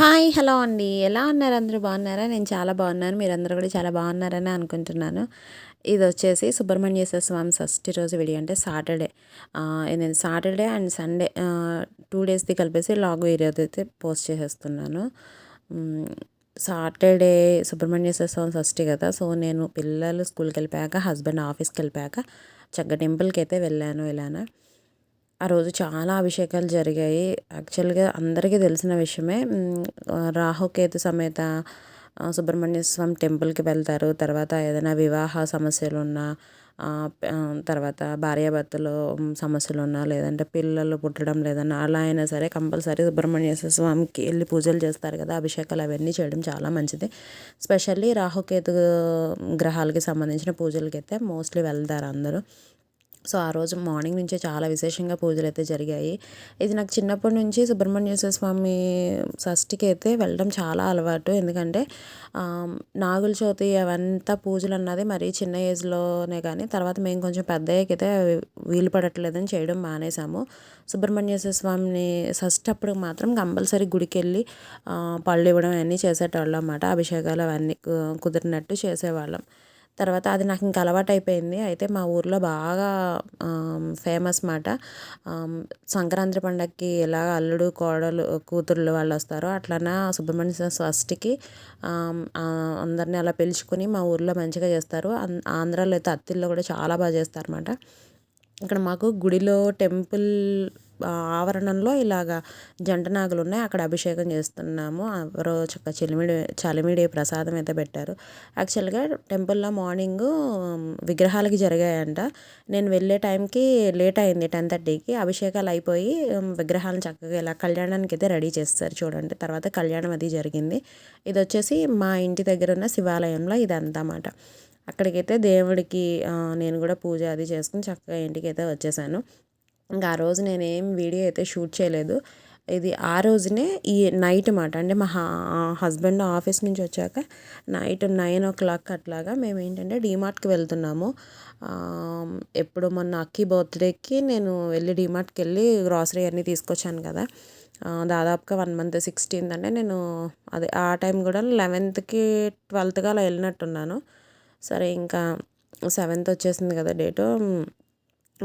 Hi hello అండి. ఎలా ఉన్నారు అందరూ? బాగున్నారా? నేను చాలా బాగున్నాను. మీరందరూ కూడా చాలా బాగున్నారని అనుకుంటున్నాను. ఇది వచ్చేసి సుబ్రహ్మణ్యేశ్వర స్వామి షష్ఠి రోజు వీడియో. అంటే సాటర్డే. నేను సాటర్డే అండ్ సండే టూ డేస్ది కలిపేసి లాగ్ వీడియో అయితే పోస్ట్ చేసేస్తున్నాను. సాటర్డే సుబ్రహ్మణ్యేశ్వర స్వామి షష్ఠి కదా. సో నేను పిల్లలు స్కూల్కి వెళ్ళిపోయాక హస్బెండ్ ఆఫీస్కి వెళ్ళిపోయాక చక్కగా టెంపుల్కి అయితే వెళ్ళాను ఇలానా. ఆ రోజు చాలా అభిషేకాలు జరిగాయి. యాక్చువల్గా అందరికీ తెలిసిన విషయమే రాహుకేతు సమేత సుబ్రహ్మణ్య స్వామి టెంపుల్కి వెళ్తారు. తర్వాత ఏదైనా వివాహ సమస్యలు ఉన్నా తర్వాత భార్యాభర్తలు సమస్యలు ఉన్నా లేదంటే పిల్లలు పుట్టడం లేదన్నా అలా అయినా సరే కంపల్సరీ సుబ్రహ్మణ్యేశ్వర స్వామికి వెళ్ళి పూజలు చేస్తారు కదా. అభిషేకాలు అవన్నీ చేయడం చాలా మంచిది. స్పెషల్లీ రాహుకేతు గ్రహాలకి సంబంధించిన పూజలకి అయితే మోస్ట్లీ వెళ్తారు అందరూ. సో ఆ రోజు మార్నింగ్ నుంచే చాలా విశేషంగా పూజలు అయితే జరిగాయి. ఇది నాకు చిన్నప్పటి నుంచి సుబ్రహ్మణ్యేశ్వర స్వామి షష్ఠికి అయితే వెళ్ళడం చాలా అలవాటు. ఎందుకంటే నాగుల చవితి అవంతా పూజలు అన్నది మరీ చిన్న ఏజ్లోనే కానీ తర్వాత మేము కొంచెం పెద్ద అయితే వీలు పడట్లేదని చేయడం మానేసాము సుబ్రహ్మణ్యేశ్వర స్వామిని షష్ఠి అప్పుడు మాత్రం కంపల్సరీ గుడికి వెళ్ళి పళ్ళు ఇవ్వడం అన్నీ చేసేటోళ్ళం అన్నమాట. అభిషేకాలు అవన్నీ కుదిరినట్టు చేసేవాళ్ళం. తర్వాత అది నాకు ఇంకా అలవాటు అయిపోయింది. అయితే మా ఊర్లో బాగా ఫేమస్ మాట. సంక్రాంతి పండగకి ఎలా అల్లుడు కోడలు కూతుర్లు వాళ్ళు వస్తారో అట్లనే సుబ్రహ్మణ్య షష్ఠికి అందరినీ అలా పిలుచుకుని మా ఊర్లో మంచిగా చేస్తారు. ఆంధ్రాలో అయితే అత్తిల్లో కూడా చాలా బాగా చేస్తారు అనమాట ఇక్కడ మాకు గుడిలో టెంపుల్ ఆవరణంలో ఇలాగా జంట నాగులు ఉన్నాయి. అక్కడ అభిషేకం చేస్తున్నాము. ఎవరో చక్క చిలిమిడి చలిమిడి ప్రసాదం అయితే పెట్టారు. యాక్చువల్గా టెంపుల్లో మార్నింగ్ విగ్రహాలకి జరిగాయంట. నేను వెళ్ళే టైంకి లేట్ అయింది టెన్ థర్టీకి. అభిషేకాలు అయిపోయి విగ్రహాలను చక్కగా ఇలా కళ్యాణానికి అయితే రెడీ చేస్తారు చూడండి. తర్వాత కళ్యాణం అది జరిగింది. ఇది వచ్చేసి మా ఇంటి దగ్గర ఉన్న శివాలయంలో ఇదంతా అన్నమాట. అక్కడికైతే దేవుడికి నేను కూడా పూజ అది చేసుకుని చక్కగా ఇంటికి అయితే వచ్చేసాను. ఇంకా ఆ రోజు నేనేం వీడియో అయితే షూట్ చేయలేదు. ఇది ఆ రోజునే ఈ నైట్ మాట అంటే మా హస్బెండ్ ఆఫీస్ నుంచి వచ్చాక నైట్ నైన్ ఓ క్లాక్ అట్లాగా మేము ఏంటంటే డీమార్ట్కి వెళ్తున్నాము. ఎప్పుడు మొన్న అక్కి బర్త్డేకి నేను వెళ్ళి డీమార్ట్కి వెళ్ళి గ్రాసరీ అన్నీ తీసుకొచ్చాను కదా. దాదాపుగా వన్ మంత్ సిక్స్టీన్త్ అంటే నేను అదే ఆ టైం కూడా లెవెన్త్కి ట్వెల్త్గా అలా వెళ్ళినట్టున్నాను. సరే ఇంకా సెవెంత్ వచ్చేసింది కదా డేటు.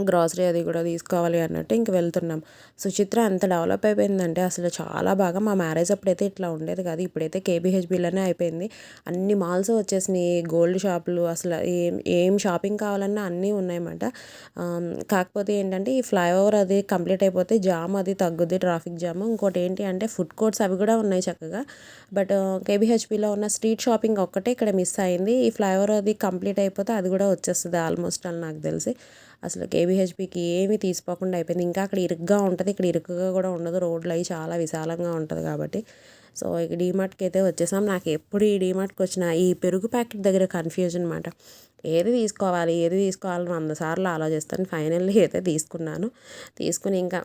గ్రాసరీ అది కూడా తీసుకోవాలి అన్నట్టు ఇంక వెళ్తున్నాం. సుచిత్ర ఎంత డెవలప్ అయిపోయిందంటే అసలు చాలా బాగా మా మ్యారేజ్ అప్పుడైతే ఇట్లా ఉండేది కాదు. ఇప్పుడైతే కేబీహెచ్బీలోనే అయిపోయింది. అన్ని మాల్స్ వచ్చేసినాయి గోల్డ్ షాపులు అసలు ఏం ఏం షాపింగ్ కావాలన్నా అన్నీ ఉన్నాయన్నమాట. కాకపోతే ఏంటంటే ఈ ఫ్లైఓవర్ అది కంప్లీట్ అయిపోతే జామ్ అది తగ్గుద్ది ట్రాఫిక్ జామ్. ఇంకోటి ఏంటి అంటే ఫుడ్ కోర్ట్స్ అవి కూడా ఉన్నాయి చక్కగా. బట్ కేబీహెచ్బీలో ఉన్న స్ట్రీట్ షాపింగ్ ఒక్కటే ఇక్కడ మిస్ అయింది. ఈ ఫ్లైఓవర్ అది కంప్లీట్ అయిపోతే అది కూడా వచ్చేస్తుంది ఆల్మోస్ట్ అని నాకు తెలిసి. అసలు కేబీహెచ్పికి ఏమీ తీసుకోకుండా అయిపోయింది. ఇంకా అక్కడ ఇరుగ్గా ఉంటుంది ఇక్కడ ఇరుకుగా కూడా ఉండదు. రోడ్లు అవి చాలా విశాలంగా ఉంటుంది కాబట్టి. సో ఇక డీమార్ట్కి అయితే వచ్చేసాం. నాకు ఎప్పుడు ఈ డీమార్ట్కి వచ్చిన ఈ పెరుగు ప్యాకెట్ దగ్గర కన్ఫ్యూజన్ అనమాట ఏది తీసుకోవాలి ఏది తీసుకోవాలని వందసార్లు ఆలోచిస్తాను. ఫైనల్లీ అయితే తీసుకున్నాను. తీసుకుని ఇంకా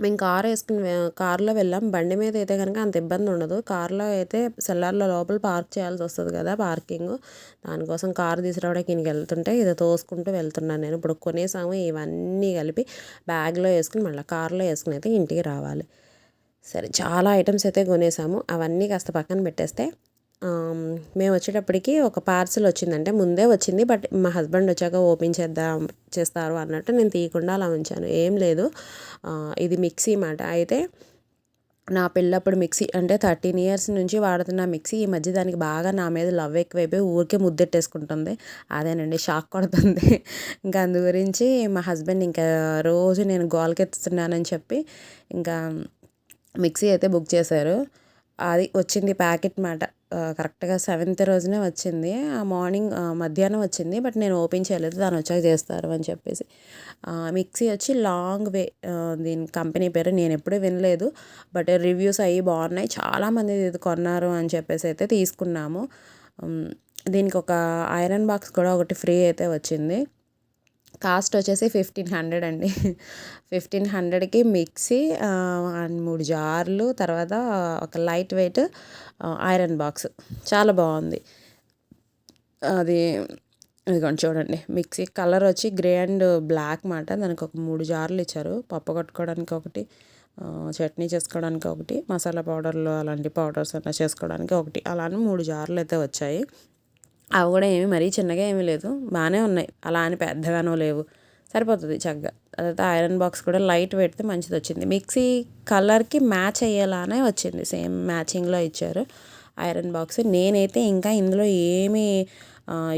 మేము కార్ వేసుకుని కార్లో వెళ్ళాం. బండి మీద అయితే కనుక అంత ఇబ్బంది ఉండదు. కార్లో అయితే సెల్లార్లో లోపల పార్క్ చేయాల్సి వస్తుంది కదా పార్కింగ్. దానికోసం కార్ తీసుకురావడానికి ఈయనకి వెళ్తుంటే ఇది తోసుకుంటూ వెళ్తున్నాను నేను. ఇప్పుడు కొనేసాము ఇవన్నీ కలిపి బ్యాగ్లో వేసుకుని మళ్ళీ కార్లో వేసుకుని అయితే ఇంటికి రావాలి. సరే చాలా ఐటమ్స్ అయితే కొనేసాము. అవన్నీ కాస్త పక్కన పెట్టేస్తే మేము వచ్చేటప్పటికి ఒక పార్సల్ వచ్చిందంటే ముందే వచ్చింది బట్ మా హస్బెండ్ వచ్చాక ఓపెన్ చేద్దాం చేస్తారు అన్నట్టు నేను తీయకుండా అలా ఉంచాను. ఏం లేదు. ఇది మిక్సీ మాట అయితే నా పెళ్ళప్పుడు మిక్సీ అంటే థర్టీన్ ఇయర్స్ నుంచి వాడుతున్న మిక్సీ ఈ మధ్య దానికి బాగా నా మీద లవ్ ఎక్కువైపోయి ఊరికే ముద్దెట్టేసుకుంటుంది. అదేనండి షాక్ కొడుతుంది. ఇంకా అందు గురించి మా హస్బెండ్ ఇంకా రోజు నేను గోల్కెత్తుతున్నానని చెప్పి ఇంకా మిక్సీ అయితే బుక్ చేశారు. అది వచ్చింది ప్యాకెట్ మాట కరెక్ట్గా సెవెంత్ రోజునే వచ్చింది. ఆ మార్నింగ్ మధ్యాహ్నం వచ్చింది. బట్ నేను ఓపెన్ చేయలేదు. దాని వచ్చాక చేస్తారు అని చెప్పేసి. మిక్సీ వచ్చి లాంగ్ వే దీని కంపెనీ పేరు నేను ఎప్పుడూ వినలేదు. బట్ రివ్యూస్ అయ్యి బాగున్నాయి. చాలామంది ఇది కొన్నారు అని చెప్పేసి అయితే తీసుకున్నాము. దీనికి ఒక ఐరన్ బాక్స్ కూడా ఒకటి ఫ్రీ అయితే వచ్చింది. కాస్ట్ వచ్చేసి ఫిఫ్టీన్ హండ్రెడ్ అండి. ఫిఫ్టీన్ హండ్రెడ్కి మిక్సీ అండ్ మూడు జార్లు తర్వాత ఒక లైట్ వెయిట్ ఐరన్ బాక్స్. చాలా బాగుంది. అది ఇదిగోండి చూడండి. మిక్సీ కలర్ వచ్చి గ్రే అండ్ బ్లాక్ మాట. దానికి ఒక మూడు జార్లు ఇచ్చారు. పప్పు కట్టుకోవడానికి ఒకటి చట్నీ చేసుకోవడానికి ఒకటి మసాలా పౌడర్లు అలాంటి పౌడర్స్ అన్న చేసుకోవడానికి ఒకటి. అలా అని మూడు జార్లు అయితే వచ్చాయి. అవి కూడా ఏమి మరీ చిన్నగా ఏమీ లేదు. బాగానే ఉన్నాయి. అలా అని పెద్దగానో లేవు. సరిపోతుంది చక్కగా. తర్వాత ఐరన్ బాక్స్ కూడా లైట్ పెడితే మంచిది వచ్చింది. మిక్సీ కలర్కి మ్యాచ్ అయ్యేలానే వచ్చింది. సేమ్ మ్యాచింగ్లో ఇచ్చారు ఐరన్ బాక్స్. నేనైతే ఇంకా ఇందులో ఏమీ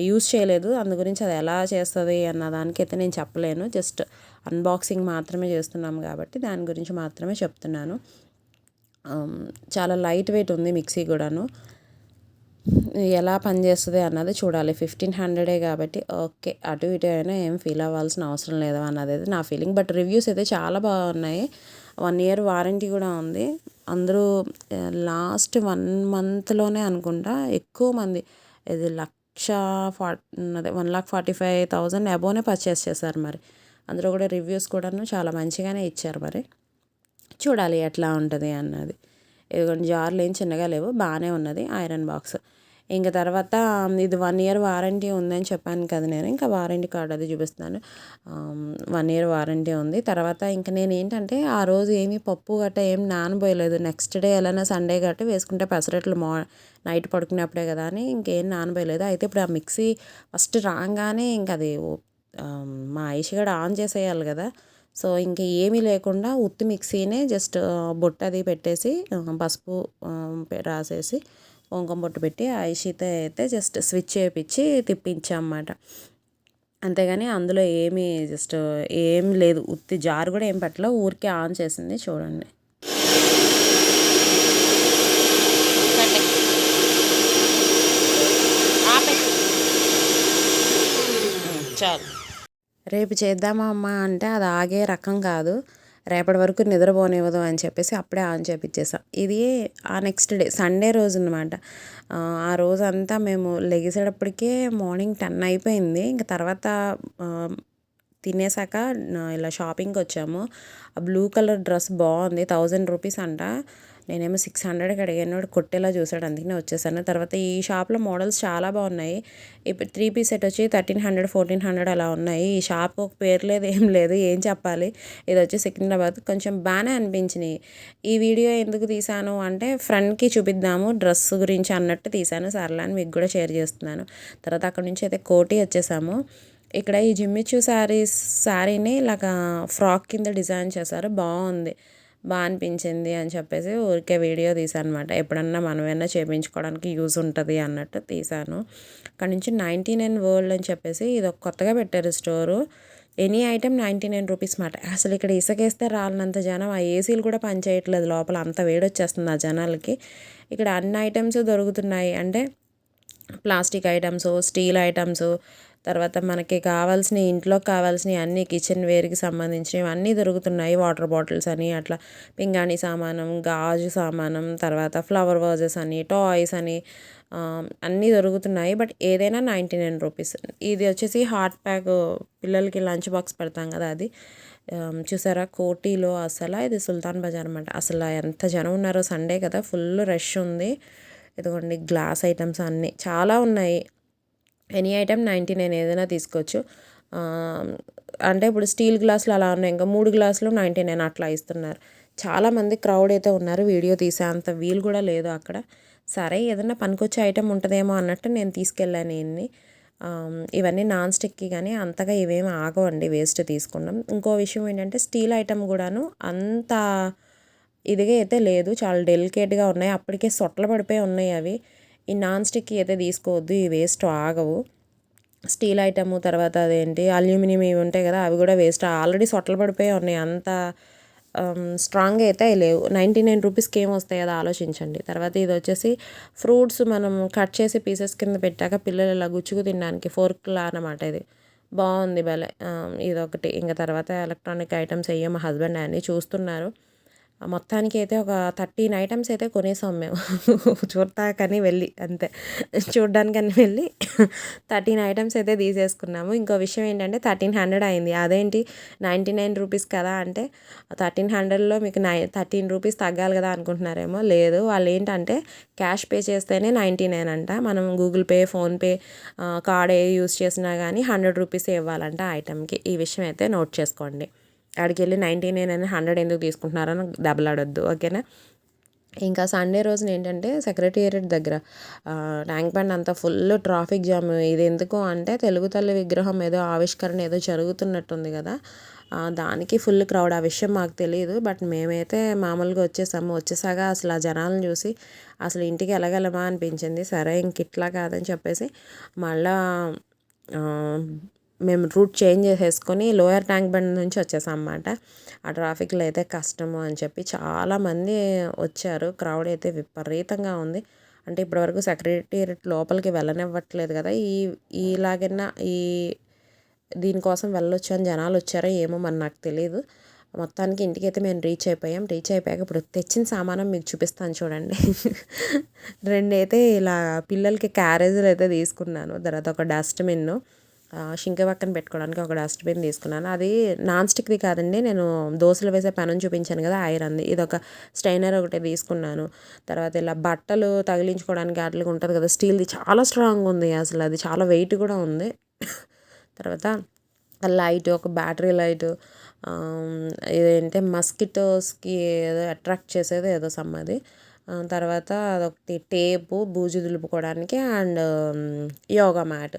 యూస్ చేయలేదు. అందు గురించి అది ఎలా చేస్తుంది అన్న దానికైతే నేను చెప్పలేను. జస్ట్ అన్బాక్సింగ్ మాత్రమే చేస్తున్నాం కాబట్టి దాని గురించి మాత్రమే చెప్తున్నాను. చాలా లైట్ వెయిట్ ఉంది మిక్సీ కూడాను. ఎలా పనిచేస్తుంది అన్నది చూడాలి. ఫిఫ్టీన్ హండ్రెడే కాబట్టి ఓకే అటు ఇటు అయినా ఏం ఫీల్ అవ్వాల్సిన అవసరం లేదు అన్నది అయితే నా ఫీలింగ్ బట్ రివ్యూస్ అయితే చాలా బాగున్నాయి వన్ ఇయర్ వారంటీ కూడా ఉంది. అందరూ లాస్ట్ వన్ మంత్లోనే అనుకుంటా ఎక్కువ మంది ఇది లక్ష ఫార్ట్ అదే one lakh forty five thousand అబోనే purchase చేశారు మరి. అందులో కూడా రివ్యూస్ కూడాను చాలా మంచిగానే ఇచ్చారు మరి. చూడాలి ఎట్లా ఉంటుంది అన్నది. ఇదిగోండి జార్లు ఏం చిన్నగా లేవు బాగానే ఉన్నది ఐరన్ బాక్స్. ఇంకా తర్వాత ఇది వన్ ఇయర్ వారంటీ ఉందని చెప్పాను కదా నేను ఇంకా వారంటీ కార్డ్ అది చూపిస్తున్నాను. వన్ ఇయర్ వారంటీ ఉంది. తర్వాత ఇంకా నేను ఏంటంటే ఆ రోజు ఏమీ పప్పు గట్ట ఏం నానబోయలేదు. నెక్స్ట్ డే ఎలానా సండే గట్ట వేసుకుంటే పెసరట్లు మా నైట్ పడుకునేప్పుడే కదా అని ఇంకేం నానబోయలేదు. అయితే ఇప్పుడు ఆ మిక్సీ ఫస్ట్ రాగానే ఇంకా అది మా ఐషి కూడా ఆన్ చేసేయాలి కదా. సో ఇంక ఏమీ లేకుండా ఉత్తి మిక్సీనే జస్ట్ బొట్టు అది పెట్టేసి పసుపు రాసేసి కుంకుమ బొట్టు పెట్టి ఐషితో అయితే జస్ట్ స్విచ్ చేయించి తిప్పించామన్నమాట. అంతేగాని అందులో ఏమీ జస్ట్ ఏం లేదు. ఉత్తి జారు కూడా ఏం పెట్టలే ఊరికే ఆన్ చేసింది చూడండి. చాలు. రేపు చేద్దామా అమ్మా అంటే అది ఆగే రకం కాదు. రేపటి వరకు నిద్రపోనివ్వదు అని చెప్పేసి అప్పుడే ఆన్ చేపించేసాం ఇది ఆ నెక్స్ట్ డే సండే రోజు అనమాట ఆ రోజు అంతా మేము లెగిసేటప్పటికే మార్నింగ్ టెన్ అయిపోయింది. ఇంకా తర్వాత తినేసాక ఇలా షాపింగ్కి వచ్చాము. ఆ బ్లూ కలర్ డ్రెస్ బాగుంది థౌజండ్ రూపీస్ అంట. నేనేమో సిక్స్ హండ్రెడ్కి అడిగాను. వాడు కొట్టేలా చూసాడు అందుకనే వచ్చేసాను. తర్వాత ఈ షాప్లో మోడల్స్ చాలా బాగున్నాయి. ఇప్పుడు త్రీ పీస్ సెట్ వచ్చి థర్టీన్ హండ్రెడ్ ఫోర్టీన్ హండ్రెడ్ అలా ఉన్నాయి. ఈ షాప్ ఒక పేరు లేదు ఏం లేదు ఏం చెప్పాలి? ఇది వచ్చి సికింద్రాబాద్. కొంచెం బాగానే అనిపించినాయి. ఈ వీడియో ఎందుకు తీసాను అంటే ఫ్రెండ్కి చూపిద్దాము డ్రెస్ గురించి అన్నట్టు తీసాను సర్లే అని మీకు కూడా షేర్ చేస్తున్నాను. తర్వాత అక్కడ నుంచి అయితే కోటి వచ్చేసాము. ఇక్కడ ఈ జిమ్మిచ్చు శారీస్ శారీని ఇలాగ ఫ్రాక్ కింద డిజైన్ చేశారు. బాగుంది. బాగా అనిపించింది అని చెప్పేసి ఊరికే వీడియో తీసాను అనమాట ఎప్పుడన్నా మనమైనా చేయించుకోవడానికి యూజ్ ఉంటుంది అన్నట్టు తీసాను అక్కడ నుంచి నైంటీ నైన్ వరల్డ్ అని చెప్పేసి ఇది ఒక కొత్తగా పెట్టారు store. Any item ninety nine rupees మాట. అసలు ఇక్కడ ఇసుకేస్తే రాలినంత జనం ఆ ఏసీలు కూడా పనిచేయట్లేదు లోపల. అంత వేడి వచ్చేస్తుంది ఆ జనాలకి. ఇక్కడ అన్ని ఐటమ్స్ దొరుకుతున్నాయి. అంటే ప్లాస్టిక్ ఐటమ్స్ స్టీల్ ఐటమ్స్ తర్వాత మనకి కావాల్సిన ఇంట్లో కావాల్సిన అన్ని కిచెన్ వేర్కి సంబంధించినవి అన్నీ దొరుకుతున్నాయి. వాటర్ బాటిల్స్ అని అట్లా పింగాణి సామానం గాజు సామానం తర్వాత ఫ్లవర్ వాజెస్ అని టాయ్స్ అని అన్నీ దొరుకుతున్నాయి. బట్ ఏదైనా నైంటీ నైన్ రూపీస్ ఇది వచ్చేసి హాట్ ప్యాక్ పిల్లలకి లంచ్ బాక్స్ పెడతాం కదా అది. చూసారా? కోటీలో అసలు ఇది సుల్తాన్ బజార్ అనమాట అసలు ఎంత జనం ఉన్నారో సండే కదా ఫుల్ రష్ ఉంది. ఇదిగోండి గ్లాస్ ఐటమ్స్ అన్నీ చాలా ఉన్నాయి. ఎనీ ఐటమ్ నైంటీ నైన్ ఏదైనా తీసుకోవచ్చు. అంటే ఇప్పుడు స్టీల్ గ్లాసులు అలా ఉన్నాయి. ఇంకా మూడు గ్లాసులు నైంటీ నైన్ అట్లా ఇస్తున్నారు. చాలామంది క్రౌడ్ అయితే ఉన్నారు వీడియో తీసే అంత వీలు కూడా లేదు అక్కడ. సరే ఏదైనా పనికొచ్చే ఐటమ్ ఉంటుందేమో అన్నట్టు నేను తీసుకెళ్ళాను ఇన్ని. ఇవన్నీ నాన్ స్టిక్కి కానీ అంతగా ఇవేమి ఆగవండి వేస్ట్ తీసుకున్నాం. ఇంకో విషయం ఏంటంటే స్టీల్ ఐటెం కూడాను అంత ఇదిగా అయితే లేదు. చాలా డెలికేట్గా ఉన్నాయి. అప్పటికే సొట్ల పడిపోయి ఉన్నాయి అవి. ఈ నాన్ స్టిక్ అయితే తీసుకోవద్దు ఈ వేస్ట్ ఆగవు. స్టీల్ ఐటమ్ తర్వాత అదేంటి అల్యూమినియం ఇవి ఉంటాయి కదా అవి కూడా వేస్ట్. ఆల్రెడీ సొట్టలు పడిపోయి ఉన్నాయి అంత స్ట్రాంగ్ అయితే అవి లేవు. నైంటీ నైన్ రూపీస్కి ఏం వస్తాయి కదా ఆలోచించండి. తర్వాత ఇది వచ్చేసి ఫ్రూట్స్ మనం కట్ చేసి పీసెస్ కింద పెట్టాక పిల్లలు ఇలా గుచ్చుకు తినడానికి ఫోర్క్లా అన్నమాట ఇది. బాగుంది భలే. ఇదొకటి. ఇంకా తర్వాత ఎలక్ట్రానిక్ ఐటమ్స్ అయ్యో మా హస్బెండ్ అన్నీ చూస్తున్నారు. మొత్తానికి అయితే ఒక థర్టీన్ ఐటమ్స్ అయితే కొనేసాం మేము. చూడటాకని వెళ్ళి అంతే. చూడడానికని వెళ్ళి థర్టీన్ ఐటమ్స్ అయితే తీసేసుకున్నాము. ఇంకో విషయం ఏంటంటే థర్టీన్ హండ్రెడ్ అయింది. అదేంటి? నైంటీ నైన్ రూపీస్ కదా అంటే థర్టీన్ హండ్రెడ్లో మీకు నై థర్టీన్ రూపీస్ తగ్గాలి కదా అనుకుంటున్నారేమో? లేదు. వాళ్ళు ఏంటంటే క్యాష్ పే చేస్తేనే నైంటీ నైన్ అంట. మనం గూగుల్ పే ఫోన్పే కార్డ్ ఏ యూస్ చేసినా కానీ హండ్రెడ్ రూపీస్ ఇవ్వాలంట ఐటమ్కి. ఈ విషయం అయితే నోట్ చేసుకోండి. ఆడికి వెళ్ళి నైంటీ నైన్ అని హండ్రెడ్ ఎందుకు తీసుకుంటున్నారని దెబ్బలాడొద్దు ఓకేనా? ఇంకా సండే రోజున ఏంటంటే సెక్రటేరియట్ దగ్గర ట్యాంక్ బండ్ అంతా ఫుల్ ట్రాఫిక్ జామ్. ఇది ఎందుకు అంటే తెలుగు తల్లి విగ్రహం ఏదో ఆవిష్కరణ ఏదో జరుగుతున్నట్టుంది కదా. దానికి ఫుల్ క్రౌడ్. ఆ విషయం మాకు తెలియదు బట్ మేమైతే మామూలుగా వచ్చేసాము. వచ్చేసాక అసలు ఆ జనాలను చూసి అసలు ఇంటికి వెళ్ళగలమా అనిపించింది. సరే ఇంక ఇట్లా కాదని చెప్పేసి మళ్ళా మేము రూట్ చేంజ్ చేసేసుకొని లోయర్ ట్యాంక్ బండ్ నుంచి వచ్చేసాం అన్నమాట. ఆ ట్రాఫిక్లో అయితే కష్టము అని చెప్పి చాలామంది వచ్చారు. క్రౌడ్ అయితే విపరీతంగా ఉంది. అంటే ఇప్పటివరకు సెక్రటేరియట్ లోపలికి వెళ్ళనివ్వట్లేదు కదా. ఈ ఇలాగైనా ఈ దీనికోసం వెళ్ళొచ్చు అని జనాలు వచ్చారో ఏమో మరి నాకు తెలియదు మొత్తానికి ఇంటికి అయితే మేము రీచ్ అయిపోయాం. రీచ్ అయిపోయాక ఇప్పుడు తెచ్చిన సామానం మీకు చూపిస్తాను చూడండి. రెండు అయితే ఇలా పిల్లలకి క్యారేజీలు అయితే తీసుకున్నాను. తర్వాత ఒక డస్ట్బిన్ షింక పక్కన పెట్టుకోవడానికి ఒక డస్ట్బిన్ తీసుకున్నాను. అది నాన్ స్టిక్ది కాదండి నేను దోశలు వేసే పెనం చూపించాను కదా ఐరన్ది ఇది ఒక స్టైనర్ ఒకటి తీసుకున్నాను. తర్వాత ఇలా బట్టలు తగిలించుకోవడానికి అట్లా ఉంటుంది కదా స్టీల్ది చాలా స్ట్రాంగ్ ఉంది అసలు అది చాలా వెయిట్ కూడా ఉంది. తర్వాత లైట్ ఒక బ్యాటరీ లైట్ ఇదేంటే మస్కిటోస్కి ఏదో అట్రాక్ట్ చేసేది ఏదో సమ్మది తర్వాత అదొకటి టేపు బూజు దులుపుకోవడానికి అండ్ యోగా మ్యాట్.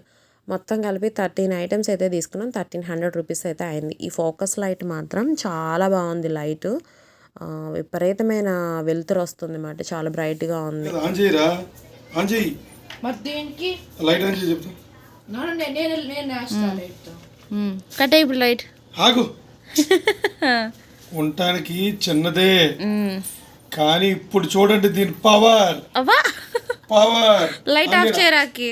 మొత్తం కలిపి థర్టీన్ ఐటమ్స్ అయితే తీసుకున్నాం. థర్టీన్ హండ్రెడ్ రూపీస్ అయితే అయింది. ఈ ఫోకస్ లైట్ మాత్రం చాలా బాగుంది లైట్. విపరీతమైన వెలుతురు వస్తుంది అన్నమాట చాలా బ్రైట్గా ఉంది. కట్ ఇప్పుడు లైట్. ఆగు. ఉండటానికి చిన్నదే. కానీ ఇప్పుడు చూడండి దీని పవర్. అవ్వా. పవర్. లైట్ ఆఫ్ చేయరాకి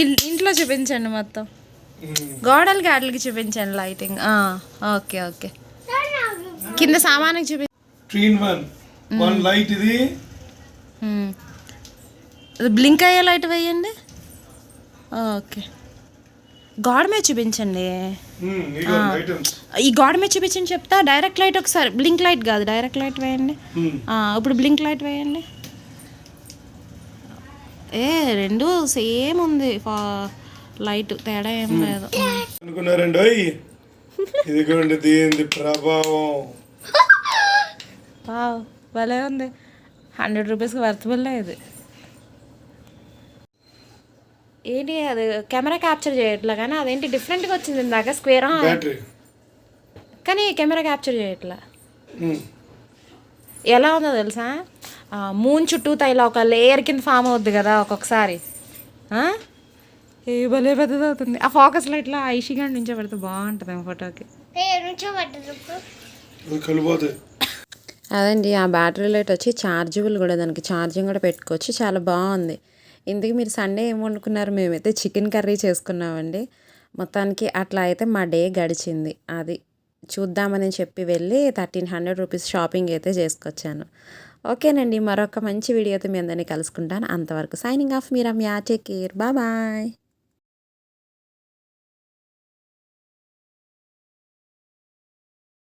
ఇంట్లో చూపించండి మొత్తం. గోడలకి వాటికి చూపించండి లైటింగ్ ఓకే ఓకే. కింద సామానికి చూపి ట్రీన్ వన్ వన్ లైట్ ఇది. బ్లింక్ అయ్యే లైట్ వేయండి. ఓకే. గోడ మీద చూపించండి. ఐటమ్స్ ఈ గోడ మీద చూపించండి చెప్తా. డైరెక్ట్ లైట్ ఒకసారి. బ్లింక్ లైట్ కాదు డైరెక్ట్ లైట్ వేయండి. ఆ, ఇప్పుడు బ్లింక్ లైట్ వేయండి. ఏ రెండు సేమ్ ఉంది. లైట్ తేడా ఏం లేదు. అనుకున్నారండి ఇదిగోండి దీని ప్రభావం. వావ్ భలే ఉంది. హండ్రెడ్ రూపీస్కి వర్తబుల్ ఇది. ఏంటి అది కెమెరా క్యాప్చర్ చేయట్లా కానీ అదేంటి డిఫరెంట్గా వచ్చింది ఇందాక స్క్వేర్? బ్యాటరీ. కానీ కెమెరా క్యాప్చర్ చేయట్లా. ఎలా ఉందో తెలుసా? ఆ, మూన్ చుట్టూ ఇలా ఒక లేయర్ కింద ఫామ్ అవుద్ది కదా ఒక్కొక్కసారి. ఆ? ఏ భలే పెద్దది అవుతుంది. ఆ ఫోకస్లో ఇట్లా ఐషిగా నుంచో పెడితే బాగుంటుంది ఫోటోకి అది కలిపోతాయి అదండి ఆ బ్యాటరీ లైట్ వచ్చి ఛార్జబుల్ కూడా దానికి ఛార్జింగ్ కూడా పెట్టుకోవచ్చు. చాలా బాగుంది. ఇందుకు మీరు సండే ఏం వండుకున్నారు? మేమైతే చికెన్ కర్రీ చేసుకున్నామండి. మొత్తానికి అట్లా అయితే మా డే గడిచింది. అది చూద్దామని చెప్పి వెళ్ళి థర్టీన్ హండ్రెడ్ రూపీస్ షాపింగ్ అయితే చేసుకొచ్చాను. ఓకేనండి మరొక మంచి వీడియోతో మీ అందరినీ కలుసుకుంటాను. అంతవరకు సైనింగ్ ఆఫ్ మీరా మీ టేక్ కేర్ బాయ్.